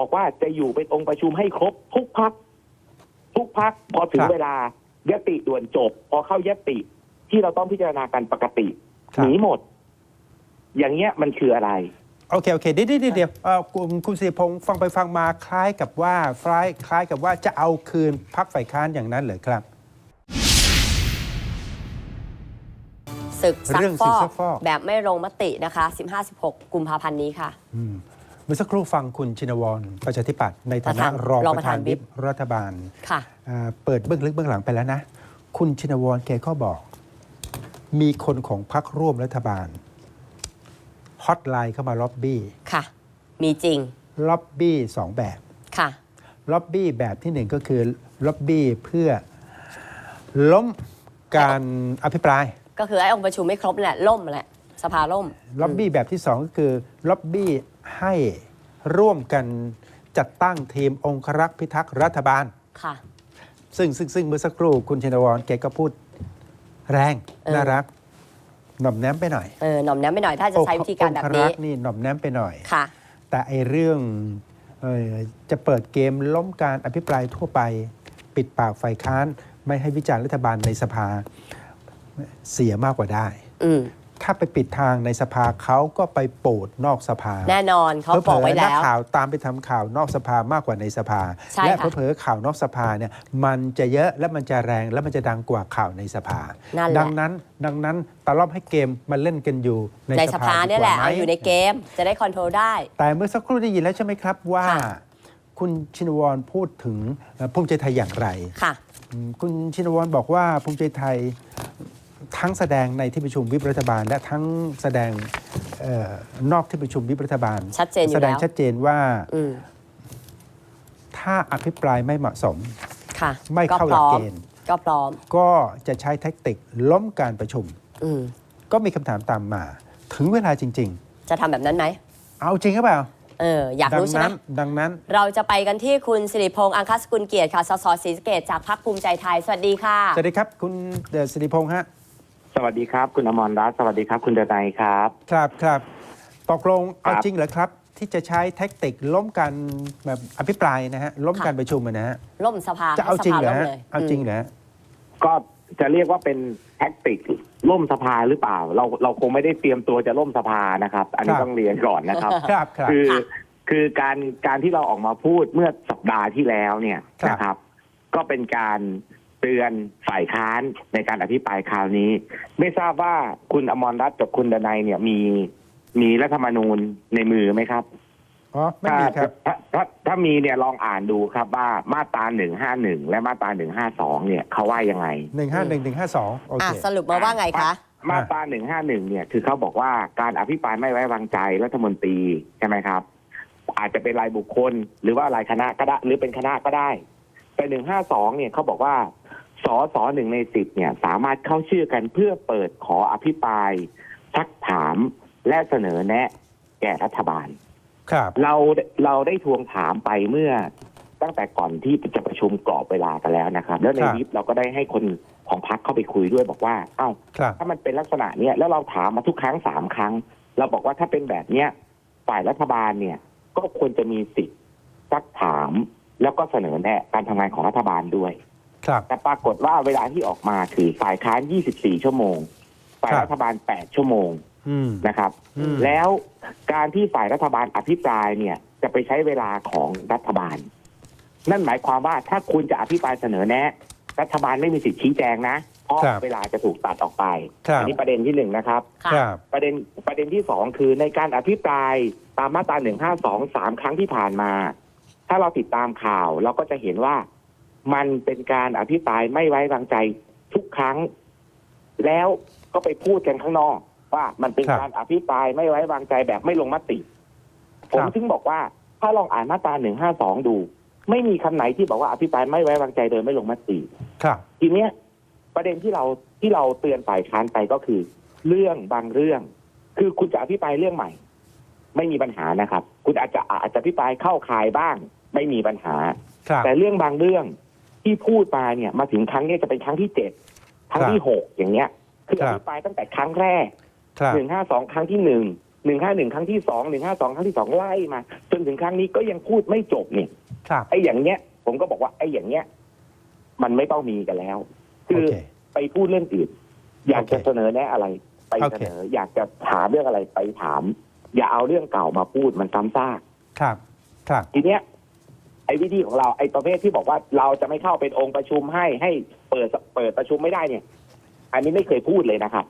บอกว่าจะอยู่เป็นองค์ประชุมให้ครบทุกพักทุกพักพอถึงครับเวลายติด่วนจบ พอเข้ายติที่เราต้องพิจารณากันปกติครับหนีหมด อย่างเงี้ยมันคืออะไรโอเค โอเค เดี๋ยวเดี๋ยวเดี๋ยวเอ่อคุณคุณสิริพงศ์ฟังไปฟังมาคล้ายกับว่าคล้ายคล้ายกับว่าจะเอาคืนพักฝ่ายค้านอย่างนั้นเหรอครับศึกซักเรื่องฟศึอกกซักฟอกแบบไม่ลงมตินะคะ 15-16 กุมภาพันธ์นี้ค่ะอื มเมื่อสักครู่ฟังคุณชินวรประชาธิปัตย์ในฐานะประธานรองรองปประระธาธานนวิปวิปรัฐบาลค่ะอ่าเปิดเบื้องลึกเบื้องหลังไปแล้วนะ คุณชินวรแกก็บอก มีคนของพรรคร่วมรัฐบาลฮอตไลน์เข้ามาล็อบบี้ค่ะ มีจริงล็อบบี้สองแบบค่ะล็อบบี้แบบที่หนึ่งก็คือล็อบบี้เพื่อล้มการอภิปราย ก็คือไอ้องค์ประชุมไม่ครบนั่นแหละล่มแหละสภาล่มล็อบบี้แบบที่สองก็คือล็อบบี้ให้ร่วมกันจัดตั้งทีมองครักษ์พิทักษ์รัฐบาล ค่ะ ซึ่งซึ่งซึ่งเมื่อสักครู่คุณชินวรแกก็พูดแรงเออ น่ารักหน่อมแนมไปหน่อยเออหน่อมแนมไปหน่อยถ้าจะใช้วิธีการแบบองคนี้ ษ์นี่หน่อมแนมไปหน่อย ค่ะ แต่ไอเรื่องเอ่อจะเปิดเกมล้มการอภิปรายทั่วไป ปิดปากฝ่ายค้าน ไม่ให้วิจารณ์รัฐบาลในสภาเสียมากกว่าได้ อืม ถ้าไปปิดทางในสภาเขาก็ไปโปรดนอกสภาแน่นอนเขาบอกไว้ผลอๆนัแล้กวข่าวตามไปทำข่าวนอกสภามากกว่าในสภาใช่และค่ะเผลอๆข่าวนอกสภาเนี่ยมันจะเยอะและมันจะแรงและมันจะดังกว่าข่าวในสภานั่นแหละดังนั้นดังนั้นตะล่อมให้เกมมาเล่นกันอยู่ในในสสภาภาดีเนี่ยกแหว่าละไหมเอาอยู่ในเกมจะได้คอนโทรลได้ แต่เมื่อสักครู่ได้ยินแล้วใช่ไหมครับว่าค่ะคุณชินวรพูดถึงเอ่อภูมิใจไทยอย่างไรค่ะอืมคุณชินวรบอกว่าภูมิใจไทย ทั้งแสดงในที่ประชุมวิปรัฐบาล และทั้งแสดงเออนอกที่ประชุมวิปรัฐบาล ชัดเจนอยู่แสดงแล้วชัดเจนว่าอืมถ้าอภิปรายไม่เหมาะสมค่ะไม่เข้าหลักเกณฑ์ก็พร้อมก็จะใช้แท็กติกล้มการประชุมอืมก็มีคำถามตามมา ถึงเวลาจริงจะทำแบบนั้นไหมๆเอาจริงหรือเปล่าเอออยากดัรู้ใช่ไหมนั้นดังนั้น เราจะไปกันที่คุณสิริพงษ์อังคสกุลเกียรติค่ะ สสศรีสะเกตจากพรรคภูมิใจไทย สวัสดีค่ะ สวัสดีครับ คุณเดชสิริพงษ์ฮะ สวัสดีครับ คุณอมรรัตน์สวัสดีครับ คุณเดนายครับ ครับครับ ตกลงเอาครับจริงเหรอครับ ที่จะใช้แท็กติกล้มการแบบอภิปรายนะฮะล้มค่ะการประชุมอะนะฮะล่มสภาจะเอาจริงเหรอให้สภฮะล่มเลยเอาจริงเหรอฮะก็จะเรียกว่าเป็นแท็กติกล่มสภาหรือเปล่า เราเราคงไม่ได้เตรียมตัวจะล่มสภานะครับ อันนี้ต้องเรียนก่อนนะครับ ครับครับ คือคือการการที่เราออกมาพูดเมื่อสัปดาห์ที่แล้วเนี่ยครับนะครับ ก็เป็นการ เตือนฝ่ายค้านในการอภิปรายคราวนี้ ไม่ทราบว่าคุณอมรรัตน์กับคุณดนัยเนี่ยมีมีรัฐธรรมนูญในมือไหมครับอ๋อไม่มีครับ ถ้าถ้าถ้ามีเนี่ยลองอ่านดูครับว่ามาตราหนึ่งห้าหนึ่งและมาตราหนึ่งห้าสองเนี่ยเขาว่ายังไงหนึ่งห้าหนึ่งหนึ่งห้าสองโออะเคสรุปมาว่าไงคะ มาตราหนึ่งห้าหนึ่งเนี่ยคือเขาบอกว่าการอภิปรายไม่ไว้วางใจรัฐมนตรีใช่ไหมครับ อาจจะเป็นรายบุคคลหรือว่ารายคณะก็ได้หรือเป็นคณะก็ได้ แต่หนึ่งห้าสองเนี่ยเขาบอกว่า สอสอหนึ่งในสิบเนี่ยสามารถเข้าชื่อกันเพื่อเปิดขออภิปรายซักถามและเสนอแนะ แก่รัฐบาล ครับ เราเราได้ทวงถามไปเมื่อตั้งแต่ก่อนที่จะประชุมกรอบเวลากันแล้วนะครับ แล้วในครับวิปเราก็ได้ให้คนของพักเข้าไปคุยด้วยบอกว่า เอ้า ครับ ถ้ามันเป็นลักษณะเนี้ยแล้วเราถามมาทุกครั้งสามครั้ง เราบอกว่าถ้าเป็นแบบเนี้ยฝ่ายรัฐบาลเนี่ย ก็ควรจะมีสิทธิ์ซักถาม แล้วก็เสนอแนะการทำงานของรัฐบาลด้วย ครับแต่ปรากฏว่าเวลาที่ออกมาคือฝ่ายค้าน 24 ชั่วโมง ฝ่ายครับ รัฐบาล 8 ชั่วโมงอืม นะครับ อืม แล้วการที่ฝ่ายรัฐบาลอภิปรายเนี่ยจะไปใช้เวลาของรัฐบาล นั่นหมายความว่าถ้าคุณจะอภิปรายเสนอแนะ รัฐบาลไม่มีสิทธิ์ชี้แจงนะ เพราะครับเวลาจะถูกตัดออกไปครับ อันี้ประเด็นที่หนึ่งนะครับ ค่ะ ครับ ประเด็นประเด็นที่สองคือในการอภิปรายตามมาตราหนึ่งห้าสองสามครั้งที่ผ่านมา ถ้าเราติดตามข่าวเราก็จะเห็นว่า มันเป็นการอภิปรายไม่ไว้วางใจทุกครั้ง แล้วก็ไปพูดกันข้างนอก ว่ามันเป็นครับการอภิปรายไม่ไว้วางใจแบบไม่ลงมติ ผมครับถึงบอกว่าถ้าลองอ่านมาตราหนึ่งห้าสองดู ไม่มีคำไหนที่บอกว่าอภิปรายไม่ไว้วางใจโดยไม่ลงมติครับทีเนี้ยประเด็นที่เราที่เราเตือนฝ่ายค้านไปก็คือ เรื่องบางเรื่อง คือคุณจะอภิปรายเรื่องใหม่ ไม่มีปัญหานะครับ คุณอาจจะอาจจะอภิปรายเข้าข่ายบ้าง ไม่มีปัญหาครับแต่เรื่องบางเรื่อง ที่พูดมาเนี่ยมาถึงครั้งเนี้ยจะเป็นครั้งที่เจ็ดครั้งที่หกอย่างเงี้ย คือคอรับภิปรายตั้งแต่ครั้งแรกครับหนึ่งห้าสองครั้งที่หนึ่งหนึ่งห้าหนึ่งครั้งที่สองหนึ่งห้าสองครั้งที่สองไล่มา จนถึงครั้งนี้ก็ยังพูดไม่จบนี่ครับไอ้อย่างเนี้ย ผมก็บอกว่าไอ้อย่างเนี้ย มันไม่ต้องมีกันแล้ว คืโออเคไปพูดเรื่องอื่น อยากจะโอเคเสนอแนะอะไร ไปโอเสเคนอ อยากจะถามเรื่องอะไรไปถาม อย่าเอาเรื่องเก่ามาพูดมันซ้ำซากครับ ครับ ทีเนี้ย ไอ้วิธีของเราไอ้ประเภทที่บอกว่าเราจะไม่เข้าเป็นองค์ประชุมให้ให้เปิดเปิดประชุมไม่ได้เนี่ย อันนี้ไม่เคยพูดเลยนะครับ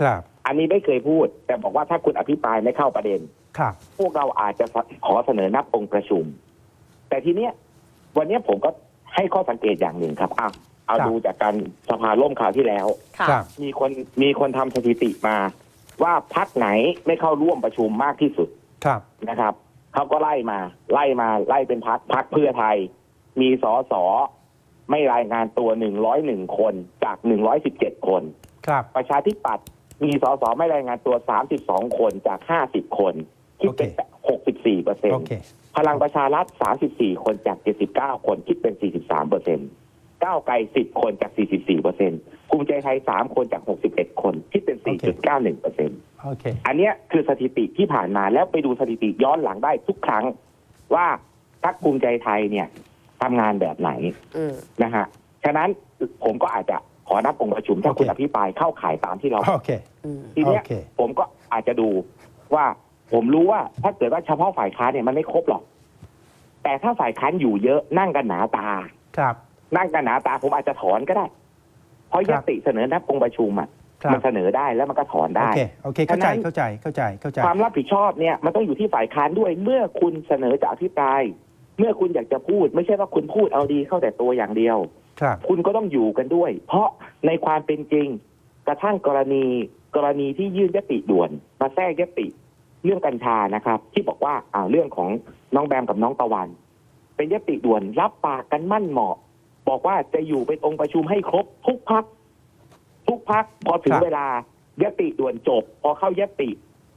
ครับ อันนี้ไม่เคยพูด แต่บอกว่าถ้าคุณอภิปรายไม่เข้าประเด็น ครับ พวกเราอาจจะขอเสนอนับองค์ประชุม แต่ทีเนี้ยวันเนี้ยผมก็ให้ข้อสังเกตอย่างหนึ่งครับอะเอาครับ ดูจากการสภาล่มข่าวที่แล้ว ค่ะ ครับ มีคนมีคนทำสถิติมา ว่าพักไหนไม่เข้าร่วมประชุมมากที่สุด ครับ นะครับ เขาก็ไล่มา ไล่มาไล่เป็นพักพักเพื่อไทย มีสอสอไม่รายงานตัวหนึ่งร้อยหนึ่งคนจากหนึ่งร้อยสิบเจ็ดคน ครับ ประชาธิปัตย์มีสสไม่รายงานตัว32คนจาก50คนคิดเป็น64เปอร์เซ็นโอต์เค พลังประชารัฐ34คนจาก79คนคิดเป็น43เปอร์เซ็นต์ก้าวไกล10คนจาก44เปอร์เซ็นต์ ภูมิใจไทย3คนจาก61คนคิดเป็น4.91เปอร์เซ็นต์โอเค อันเนี้ยคือสถิติที่ผ่านมาแล้วไปดูสถิติย้อนหลังได้ทุกครั้ง ว่าพรรคภูมิใจไทยเนี่ยทำงานแบบไหนอืม นะฮะฉะนั้นผมก็อาจจะขอนับองค์ประชุมถ้าโอเค คุณอภิปรายเข้าข่ายตามที่เรา โอเค อืม ทีเนี้ยโอเค ผมก็อาจจะดูว่าผมรู้ว่าถ้าเกิดว่าเฉพาะฝ่ายค้านเนี่ยมันไม่ครบหรอก แต่ถ้าฝ่ายค้านอยู่เยอะนั่งกันหนาตา ครับ นั่งกันหนาตาผมอาจจะถอนก็ได้ เพราะคยรับติเสนอนับองค์ประชุมอะครับมันเสนอได้แล้วมันก็ถอนโอได้เคโอเคเข้าใจฉะนั้นเข้าใจเข้าใจเข้าใจความรับผิดชอบเนี่ยมันต้องอยู่ที่ฝ่ายค้านด้วยเมื่อคุณเสนอจะอภิปราย เมื่อคุณอยากจะพูด ไม่ใช่ว่าคุณพูดเอาดีเข้าแต่ตัวอย่างเดียวครับคุณก็ต้องอยู่กันด้วย เพราะในความเป็นจริง กระทั่งกรณีกรณีที่ยื่นยติด่วน มาแทรกยติ เรื่องกัญชานะครับ ที่บอกว่าอ่าเรื่องของน้องแบมกับน้องตะวัน เป็นยติด่วนรับปากกันมั่นเหมาะ บอกว่าจะอยู่เป็นองค์ประชุมให้ครบทุกพักทุกพักพอถึงครับเวลายติด่วนจบ พอเข้ายติ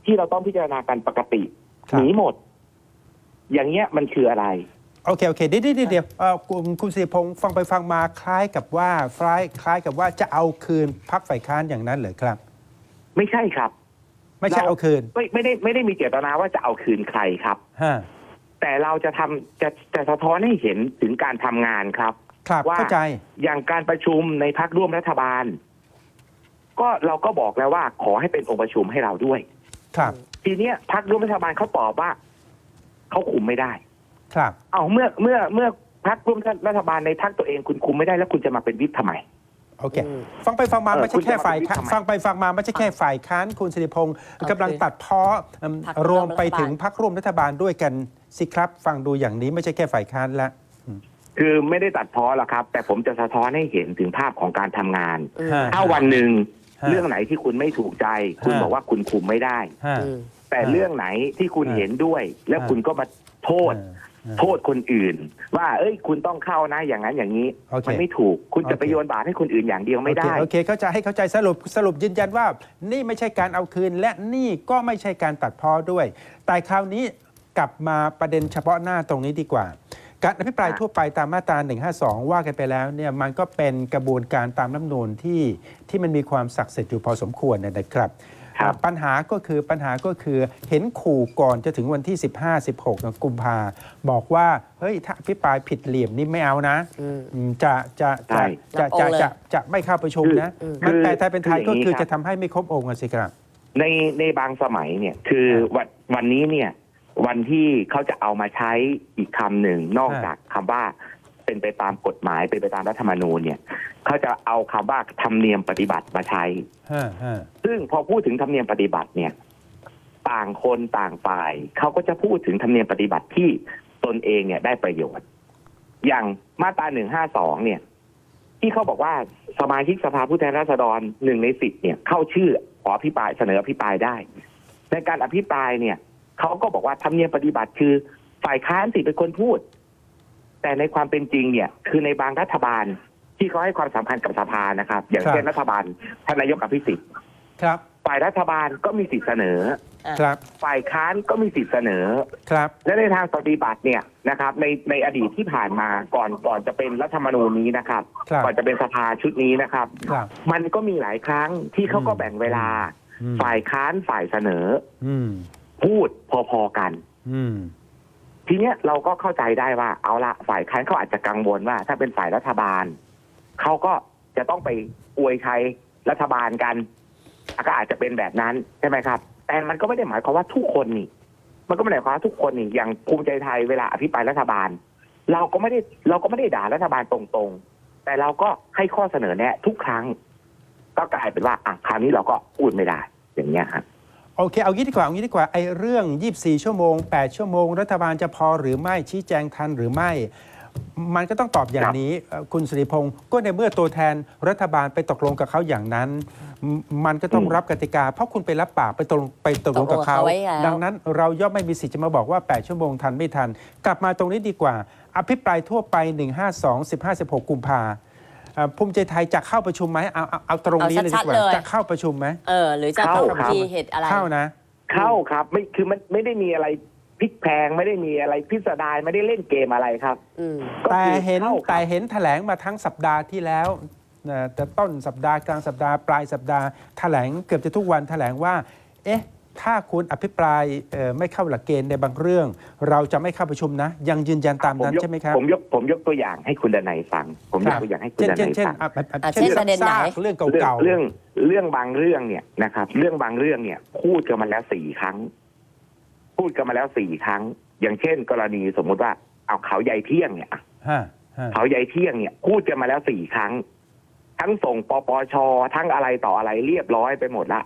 ที่เราต้องพิจารณากันปกติครัหบนีหมด อย่างเงี้ยมันคืออะไรโอเค โอเค เดี๋ยวเดี๋ยวเดี๋ยวเอ่อคุณคุณสิริพงศ์ฟังไปฟังมาคล้ายกับว่าคล้ายคล้ายกับว่าจะเอาคืนพักฝ่ายค้านอย่างนั้นเหรอครับ ไม่ใช่ครับ ไม่ใช่เราเอาคืน ไม่ไม่ได้ไม่ได้มีเจตนาว่าจะเอาคืนใครครับฮะแต่เราจะทำจะจะสะท้อนให้เห็นถึงการทำงานครับ ครับว่าเข้าใจ อย่างการประชุมในพักร่วมรัฐบาล ก็เราก็บอกแล้วว่า ขอให้เป็นองค์ประชุมให้เราด้วย ครับ ทีเนี้ยพักร่วมรัฐบาลเขาตอบว่าเขาคุมไม่ได้ ครับ เอาเมื่อเมื่อเมื่อพักร่วมรัฐบาลในพักตัวเองคุณคุมไม่ได้แล้วคุณจะมาเป็นวิปทำไม โอเค อืม ฟังไปฟังมาเออไม่ใช่แค่ฝ่ายคุณจะค้านมาเป็นวิปทำไม ฟังไปฟังมาไม่ใช่แค่ฝ่ายค้านคุณสิริพงศ์เอากำลังตัดเพ้ออืมพรรคร่รววมมไปถึงรัฐบาลพักร่วมรัฐบาลด้วยกันสิครับ ฟังดูอย่างนี้ไม่ใช่แค่ฝ่ายค้านละ คือไม่ได้ตัดพ้อหรอกครับ แต่ผมจะสะท้อนให้เห็นถึงภาพของการทำงาน อืมฮะถ้าวันหนึ่งฮะเรื่องไหนที่คุณไม่ถูกใจ คุณฮะ บอกว่าคุณคุมไม่ได้ ฮะ อืม แต่ฮะเรื่องไหนที่คุณฮะเห็นด้วย แล้วฮะ คุณก็มาโทษเออเออโทษคนอื่น ว่า เอ้ย คุณต้องเข้านะอย่างนั้นอย่างนี้ โอเคมันไม่ถูก คุณจะโอเคไปโยนบาปให้คนอื่นอย่างเดียวไม่ได้ โอเคโอเคเข้าใจให้เข้าใจสรุปสรุปยืนยันว่า นี่ไม่ใช่การเอาคืน และนี่ก็ไม่ใช่การตัดพ้อด้วย แต่คราวนี้กลับมาประเด็นเฉพาะหน้าตรงนี้ดีกว่า การอภิปรายอะทั่วไปตามมาตรา 152 ว่ากันไปแล้วเนี่ยมันก็เป็นกระบวนการตามรัฐธรรมนูญที่ที่มันมีความศักดิ์สิทธิ์อยู่พอสมควรเนยนะครับครับ ปัญหาก็คือปัญหาก็คือเห็นขู่ก่อนจะถึงวันที่ 15-16 กุมภาบอกว่า เฮ้ย ถ้าอภิปรายผิดเหลี่ยมนี่ไม่เอานะอืมอืมจะจะใช่จะจะนับองค์เลยจะจะจะไม่เข้าประชุมนะอืมมันแปลไทยเป็นไทยคือก็อย่างนี้คือครับจะทำให้ไม่ครบองค์อะสิครับในในบางสมัยเนี่ยคือวันวันนี้เนี่ย วันที่เขาจะเอามาใช้อีกคำหนึ่งนอกฮะจากคำว่าเป็นไปตามกฎหมายเป็นไปตามรัฐธรรมนูญเนี่ยเขาจะเอาคำว่าธรรมเนียมปฏิบัติมาใช้ฮะฮะซึ่งพอพูดถึงธรรมเนียมปฏิบัติเนี่ย ต่างคนต่างฝ่ายเขาก็จะพูดถึงธรรมเนียมปฏิบัติที่ตนเองเนี่ยได้ประโยชน์ อย่างมาตราหนึ่งห้าสองเนี่ย ที่เขาบอกว่าสมาชิกสภาผู้แทนราษฎรหนึ่งในสิบเนี่ยเข้าชื่อขออภิปรายเสนออภิปรายได้ ในการอภิปรายเนี่ย เขาก็บอกว่าธรรมเนียมปฏิบัติคือฝ่ายค้านสิเป็นคนพูด แต่ในความเป็นจริงเนี่ย คือในบางรัฐบาลที่เขาให้ความสำคัญกับสภานะครับ อย่างเช่นรัฐบาลท่านนายกอภิสิทธิ์ครับ ฝ่ายรัฐบาลก็มีสิทธิเสนออะครับ ฝ่ายค้านก็มีสิทธิเสนอ ครับ และในทางปฏิบัติเนี่ยนะครับ ในในอดีตที่ผ่านมาก่อนก่อนจะเป็นรัฐธรรมนูญนี้นะครับ ครับก่อนจะเป็นสภาชุดนี้นะครับ ครับ มันก็มีหลายครั้งที่เขาก็อืมแบ่งเวลา อืม ฝ่ายค้านฝ่ายเสนอ อืม พูดพอๆกัน อืม ทีเนี้ยเราก็เข้าใจได้ว่าเอาละฝ่ายค้านเขาอาจจะกังวลว่า ถ้าเป็นฝ่ายรัฐบาลเขาก็จะต้องไปอวยใครรัฐบาลกันก็อาจจะเป็นแบบนั้นใช่ไหมครับ แต่มันก็ไม่ได้หมายความว่าทุกคนนี่ มันก็ไม่ได้หมายความว่าทุกคนนี่อย่างภูมิใจไทยเวลาอภิปรายรัฐบาล เราก็ไม่ได้เราก็ไม่ได้ด่ารัฐบาลตรงๆ แต่เราก็ให้ข้อเสนอแนะ ทุกครั้ง ก็กลายเป็นว่าอะคราวนี้เราก็พูดไม่ได้ อย่างเงี้ยครับ โอเค เอางี้ดีกว่าเอางี้ดีกว่าไอ้เรื่อง 24 ชั่วโมง 8 ชั่วโมง รัฐบาลจะพอหรือไม่ชี้แจงทันหรือไม่ มันก็ต้องตอบอย่างนี้เอ่อคุณสิริพงศ์ก็ในเมื่อตัวแทนรัฐบาลไปตกลงกับเขาอย่างนั้นมมันก็ต้องอืมรับกติกา เพราะคุณไปรับปากไปตกลงไปตกลงกับเขา ตกลงกับเขาไว้แล้ว ดังนั้นเราย่อมไม่มีสิทธิ์จะมาบอกว่า 8 ชั่วโมงทันไม่ทัน กลับมาตรงนี้ดีกว่า อภิปรายทั่วไป 152 15 16 กุมภาเอ่อภูมิใจไทยจะเข้าประชุมไหมเอาเอาเอาตรงนี้เอาเลยชัดีดๆกว่าเลย จะเข้าประชุมไหม เออ หรือจะเข้า ต้องครับ มีเหตุอะไร เข้านะ เข้าครับ ไม่คือมันไม่ได้มีอะไรพลิกแพลงไม่ได้มีอะไรพิสดารไม่ได้เล่นเกมอะไรครับอืม ก็แต่คือเห็นข้าครับ แต่เห็นแถลงมาทั้งสัปดาห์ที่แล้วนะแต่ต้นสัปดาห์กลางสัปดาห์ปลายสัปดาห์แถลงเกือบจะทุกวันแถลงว่า เอ๊ะ ถ้าคุณอภิปรายเอ่อไม่เข้าหลักเกณฑ์ในบางเรื่อง เราจะไม่เข้าประชุมนะ ยังยืนยันตามนั้นผยกใช่ไหมครับผมยกผมยกตัวอย่างให้คุณดนัยฟัง ผมยกตัวอย่างให้คุณเช่นดเช่นันยเช่นฟังอะอะอะอะเช่นประเด็นไหนซากเรื่องเรื่องเก่าๆเรื่องเรื่องบางเรื่องเนี่ยนะครับ เรื่องบางเรื่องเนี่ย พูดกันมาแล้วสี่ครั้ง พูดกันมาแล้วสี่ครั้ง อย่างเช่น กรณีสมมุติว่า เอาเขาใหญ่เที่ยงเนี่ยฮะฮะเขาใหญ่เที่ยงเนี่ยพูดกันมาแล้วสี่ครั้ง ทั้งส่งปปชทั้งอะไรต่ออะไรเรียบร้อยไปหมดละ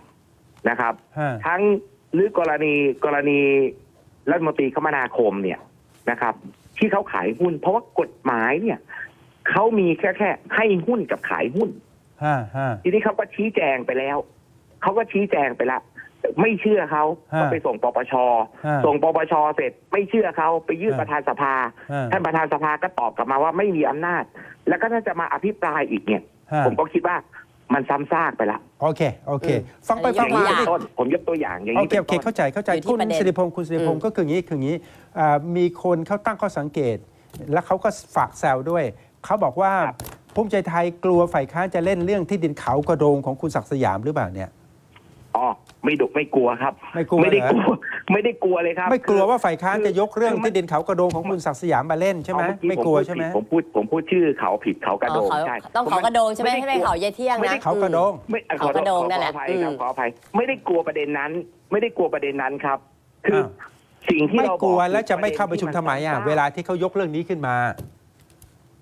นะครับ ฮะ ทั้งหรือกรณีกรณีรัฐมนตรีคมนาคมเนี่ยนะครับ ที่เขาขายหุ้น เพราะว่ากฎหมายเนี่ยเขามีแค่แค่ให้หุ้นกับขายหุ้น ฮะฮะ ทีนี้เขาก็ชี้แจงไปแล้ว เขาก็ชี้แจงไปละไม่เชื่อเขาฮะก็ไปส่งปปช ฮะส่งปปชเสร็จ ไม่เชื่อเขาไปยื่นฮะประธานสภา ฮะ ท่านประธานสภาก็ตอบกลับมาว่าไม่มีอำนาจ แล้วก็ถ้าจะมาอภิปรายอีกเนี่ย ฮะ ผมก็คิดว่า มันซ้ำซากไปละโอเคโอเคอืมฟังไปอัฟันงนี้มาตัวอย่างต้นผมยกตัวอย่างอย่างโอนี้เคป็นโอเคต้น เข้าใจเข้าใจอยู่ที่คุณประเด็นสิริพงศ์คุณสิริพงศ์อืมก็คืออย่างนี้คืออย่างนี้อ่ามีคนเขาตั้งข้อสังเกต แล้วเขาก็ฝากแซวด้วย เขาบอกว่าครับ ภูมิใจไทยกลัวฝ่ายค้านจะเล่นเรื่องที่ดินเขากระโดงของคุณศักดิ์สยามหรือเปล่าเนี่ย อ๋อไม่ดุไม่กลัวครับไม่กลัวไม่ได้เหรอ กลัว ไม่ได้กลัวเลยครับไม่กลัวว่าฝ่ายค้านคือจะยกเรื่องคือมันที่ดินเขากระโดงของคุณศักดิ์สยามมาเล่นใช่ไหมเอาเอไม่กลัวใช่ไหมผมพูดผมพูดชื่อเขาผิดเขากระโดงอ๋อเขาใช่ต้องเขากระโดงใช่ไหมด้ให้ไม่กลัวเขาเยเที่ยงไม่นะได้เขากระโดงไม่อะขเขาอโทกษระโดงขอนั่นแหละขออภัยอืมครับขออภัยไม่ได้กลัวประเด็นนั้น ไม่ได้กลัวประเด็นนั้นครับ คืออาวสิ่งที่ไม่เรากลัวบอกแล้วจะไม่เข้าประชุมทำไมอะนเวลาที่เขายกเรื่องนี้ขึ้นมา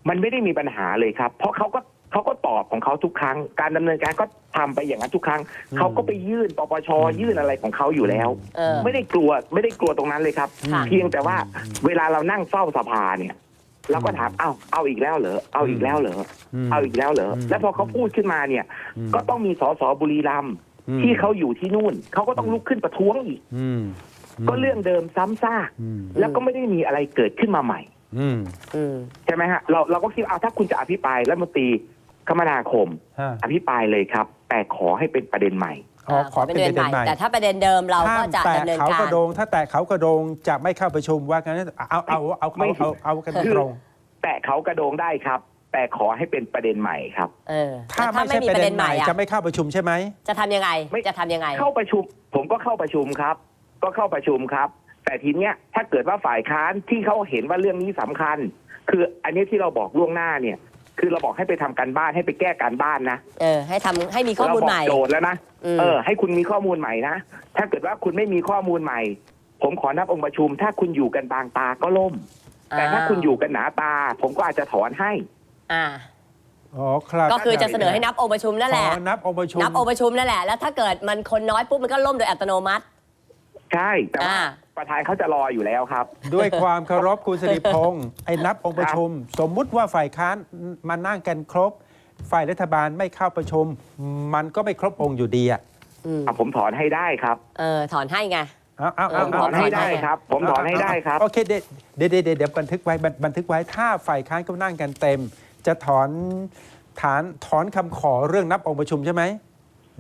มันไม่ได้มีปัญหาเลยครับ เพราะเขาก็ เขาก็ตอบของเขาทุกครั้ง การดำเนินการก็ทำไปอย่างนั้นทุกครั้งอืมเขาก็ไปยื่นปปชอืมยื่นอะไรของเขาอยู่แล้วเออไม่ได้กลัวไม่ได้กลัวตรงนั้นเลยครับค่ะเพียงแต่ว่าเวลาเรานั่งเฝ้าสภาเนี่ยเราก็ถามเอาเอาอีกแล้วเหรอ เอาอีกแล้วเหรอมเอาอีกแล้วเหรออืมแล้วพอเขาพูดขึ้นมาเนี่ยมก็ต้องมีสสบุรีรัมย์อืมที่เขาอยู่ที่นู่น เขาก็ต้องลุกขึ้นประท้วงอีกอืมมก็เรื่องเดิมซ้ำซากอืมแล้วก็ไม่ได้มีอะไรเกิดขึ้นมาใหม่อืมอืมใช่ไหมฮะ เราเราก็คิดเอาถ้าคุณจะอภิปรายรัฐมนตรี คมนาคม ฮะอภิปรายเลยครับ แต่ขอให้เป็นประเด็นใหม่ อ๋อขอเป็นประเด็นใหม่แต่ถ้าประเด็นเดิมเราห้าก็มจะแตะดำเนินเขากากรระโดง ถ้าแตะเขากระโดงจะไม่เข้าประชุมว่างั้นเอาเอาเอาไม่เอาเอาเอากันคือตรง แต่เขากระโดงได้ครับ แต่ขอให้เป็นประเด็นใหม่ครับ เออถ้าแต่ไม่ใช่ประเด็นใหม่อะจะไม่เข้าประชุมใช่ไหม จะทำยังไง ไม่ จะทำยังไง เข้าประชุม ผมก็เข้าประชุมครับ ก็เข้าประชุมครับ แต่ทีเนี้ยถ้าเกิดว่าฝ่ายค้านที่เขาเห็นว่าเรื่องนี้สำคัญ คืออันนี้ที่เราบอกล่วงหน้าเนี่ย คือเราบอกให้ไปทำการบ้านให้ไปแก้การบ้านนะเออ ให้ทำให้มีข้อมูลเราบใหอกม่โจทย์แล้วนะอืม เออ ให้คุณมีข้อมูลใหม่นะถ้าเกิดว่าคุณไม่มีข้อมูลใหม่ ผมขอนับองค์ประชุม ถ้าคุณอยู่กันบางตาก็ล่ม แต่ถ้าคุณอยู่กันหนาตา ผมก็อาจจะถอนให้ อ่า อ๋อครับก็คือจะเสนอให้นับองค์ประชุมนั่นแหละขอนับองค์ประชุม นับองค์ประชุมนั่นแหละ แล้วถ้าเกิดมันคนน้อยปุ๊บมันก็ล่มโดยอัตโนมัติ ใช่แต่ว่าอ่า ประธานเขาจะรออยู่แล้วครับ ด้วยความเคารพคุณสิริพงศ์ไอ้นับองค์ประชุม สมมุติว่าฝ่ายค้านมานั่งกันครบ ฝ่ายรัฐบาลไม่เข้าประชุม มันก็ไม่ครบองค์อยู่ดีอะอืมอะผมถอนให้ได้ครับเออถอนให้ไง เอาเอาเอเอาอถเอาอนให้ได้ครับ ผมถอนให้ได้ครับ โอเคเดี๋ยวเดี๋ยวเดี๋ยวเดี๋ยวบันทึกไว้บันบันทึกไว้ถ้าฝ่ายค้านก็นั่งกันเต็ม จะถอนฐานถอนคำขอเรื่องนับองค์ประชุมใช่ไหม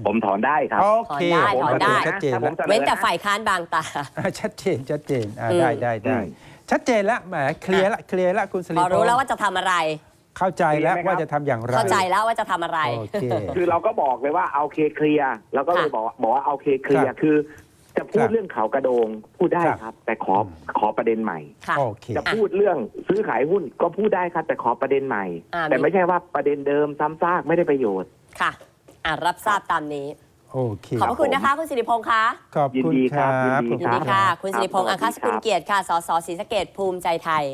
ผมถอนได้ครับ โอเคถอนได้ ชัดเจนถ้าผแล้มวสอเว้นแต่ะฝ่ายค้านบางตาอ่าชัดเจนชัดเจนอ่าอืมได้ได้ได้อืมชัดเจนแล้วแหมเคลียร์ละเคลียร์ละคุณสิริพพองรู้แล้วศ์ว่าจะทำอะไร เข้าใจแล้วเคลียร์ไหมครับว่าจะทำอย่างไรเข้าใจแล้วว่าจะทำอะไรโอเคคือเราก็บอกเลยว่าเอาเคเคลียร์เราก็เลยค่ะบอกบอกว่าเอาเคเคลียครัร์บคือจะพูคดรับเรื่องเขากระโดงพูดได้ครับครับแต่ขอขอประเด็นใหม่ค่ะโอเคจะพูดเรื่องซื้อขายหุ้นก็พูดได้ครับแต่ขอประเด็นใหม่อ่าแต่มีไม่ใช่ว่าประเด็นเดิมซ้ำซากไม่ได้ประโยชน์ค่ะ อะรับทราบตามนี้ โอเคขอบพระคุณนะคะ คุณสิริพงษ์คะขอบยินคุณดีคครัรับบยินดียินดีค่ะ คุณสิริพงษ์ครัอับงคสกุลเกียรติค่ะสสศรีสะเกดภูมิใจไทย